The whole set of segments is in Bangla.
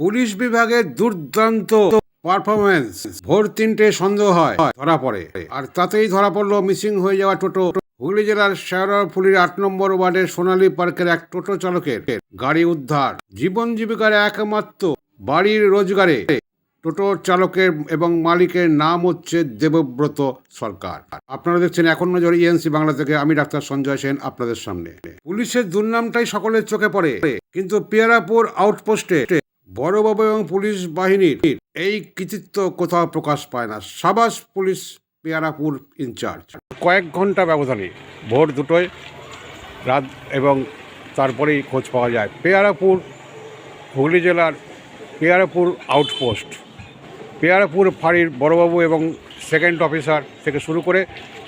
পুলিশ বিভাগের দুর্দান্ত পারফরমেন্স ভোর তিনটে সন্দেহ হয়, ধরা পড়ে। আর তাতেই ধরা পড়ল মিসিং হয়ে যাওয়া টোটো। হুগলি জেলার শেয়ারফুলির আট নম্বর ওয়ার্ডের সোনালী পার্কের এক টোটো চালকের গাড়ি উদ্ধার। জীবন জীবিকার একমাত্র বাড়ির রোজগারে টোটো চালকের এবং মালিকের নাম হচ্ছে দেবব্রত সরকার। আপনারা দেখছেন এখন নজর ইএনসি বাংলা থেকে আমি ডাক্তার সঞ্জয় সেন আপনাদের সামনে। পুলিশের দুর্নামটাই সকলের চোখে পড়ে, কিন্তু পিয়ারাপুর আউটপোস্টে বড়বাবু এবং পুলিশ বাহিনীর এই কৃতিত্ব কোথাও প্রকাশ পায় না। সাবাস পুলিশ পেয়ারাপুর ইনচার্জ। কয়েক ঘণ্টা ব্যবধানে ভোর দুটোয় রাত এবং তারপরেই খোঁজ পাওয়া যায়। পেয়ারাপুর, হুগলি জেলার পেয়ারাপুর আউটপোস্ট। পেয়ারাপুর ফাঁড়ির বড়বাবু এবং সেকেন্ড অফিসার থেকে শুরু করে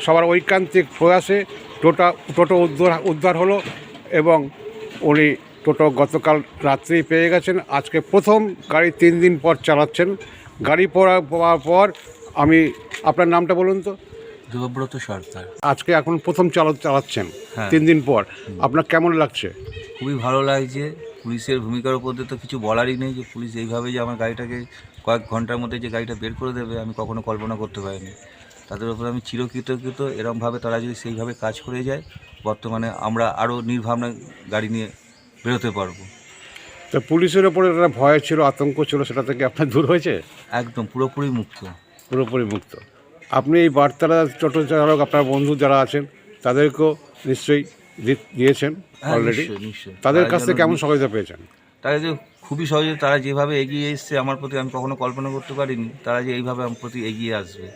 সবার ঐকান্তিক প্রয়াসে টোটা, টোটো উদ্ধার উদ্ধার হলো এবং উনি টোটো গতকাল রাত্রেই পেয়ে গেছেন। আজকে প্রথম গাড়ি তিন দিন পর চালাচ্ছেন। গাড়ি পড়া পাওয়ার পর আমি আপনার নামটা বলুন তো? দেবব্রত সরকার। আজকে এখন প্রথম চালা চালাচ্ছেন হ্যাঁ। তিন দিন পর। আপনার কেমন লাগছে? খুবই ভালো লাগছে। পুলিশের ভূমিকার উপর দিয়ে তো কিছু বলারই নেই যে পুলিশ এইভাবে যে আমার গাড়িটাকে কয়েক ঘণ্টার মধ্যে যে গাড়িটা বের করে দেবে আমি কখনো কল্পনা করতে পারিনি। তাদের উপর আমি চিরকৃতকৃত এরমভাবে তারা যদি সেইভাবে কাজ করে যায় বর্তমানে আমরা আরও নির্ভাবনা গাড়ি নিয়ে বেরোতে পারব। তো পুলিশের ওপরে একটা ভয় ছিল আতঙ্ক ছিল সেটা থেকে আপনার দূর হয়েছে? একদম পুরোপুরি মুক্ত। পুরোপুরি মুক্ত। আপনি এই বার্তাটা টোটো চালক আপনার বন্ধু যারা আছেন তাদেরকেও নিশ্চয়ই দিয়েছেন হ্যাঁ, অলরেডি নিশ্চয়ই। তাদের কাছ থেকে কেমন সহযোগিতা পেয়েছেন? তারা যে খুবই সহজে তারা যেভাবে এগিয়ে এসছে আমার প্রতি আমি কখনো কল্পনা করতে পারিনি তারা যে এইভাবে আমার প্রতি এগিয়ে আসবে।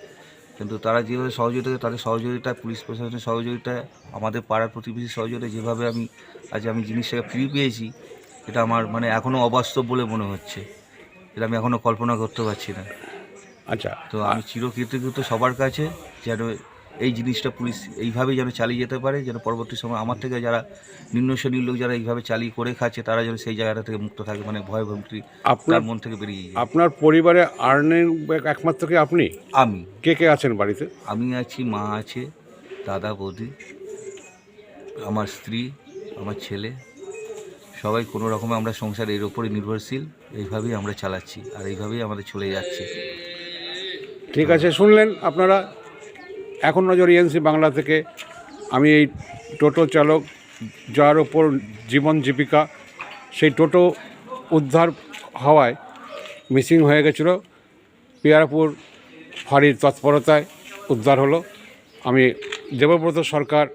কিন্তু তারা যেভাবে সহযোগিতা তাদের সহযোগিতা পুলিশ প্রশাসনের সহযোগিতা আমাদের পাড়ার প্রতিবেশীর সহযোগিতা যেভাবে আমি আজ আমি জিনিসটাকে ফ্রি পেয়েছি এটা আমার মানে এখনও অবাস্তব বলে মনে হচ্ছে। এটা আমি এখনও কল্পনা করতে পারছি না। আচ্ছা। তো আমি চিরকৃতজ্ঞ সবার কাছে যেন এই জিনিসটা পুলিশ এইভাবেই যেন চালিয়ে যেতে পারে যেন পরবর্তী সময় আমার থেকে যারা নিম্ন শ্রেণির লোক যারা এইভাবে চালিয়ে করে খাচ্ছে তারা যেন সেই জায়গাটা থেকে মুক্ত থাকে মানে ভয় ভক্তি আপনার মন থেকে বেরিয়ে যায়। আপনার পরিবারে আর্নের একমাত্র কি আপনি? আমি। কে কে আছেন বাড়িতে? আমি আছি মা আছে দাদা বৌদি আমার স্ত্রী আমার ছেলে। সবাই কোনো রকমে আমরা সংসার এর ওপরে নির্ভরশীল এইভাবেই আমরা চালাচ্ছি আর এইভাবেই আমাদের চলে যাচ্ছে। ঠিক আছে শুনলেন আপনারা। এখন নজর ইএনসি বাংলা থেকে। আমি এই টোটো চালক, যার ওপর জীবন জীবিকা, সেই টোটো উদ্ধার হওয়ায় মিসিং হয়ে গেছিল। পিয়ারাপুর ফাঁড়ির তৎপরতায় উদ্ধার হলো। আমি দেবব্রত সরকার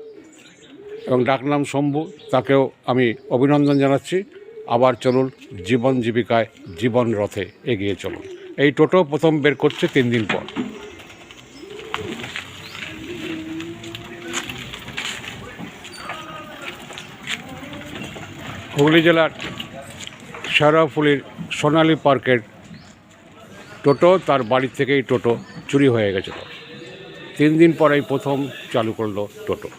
এবং ডাকনাম শম্ভু, তাকেও আমি অভিনন্দন জানাচ্ছি। আবার চলুন জীবন জীবিকায় জীবন রথে এগিয়ে চলুন। এই টোটো প্রথম বের করছে তিন দিন পর। হুগলি জেলার শেরাফুলির সোনালী পার্কের টোটো তার বাড়ি থেকেই টোটো চুরি হয়ে গেছিল। তিন দিন পরেই প্রথম চালু করল টোটো।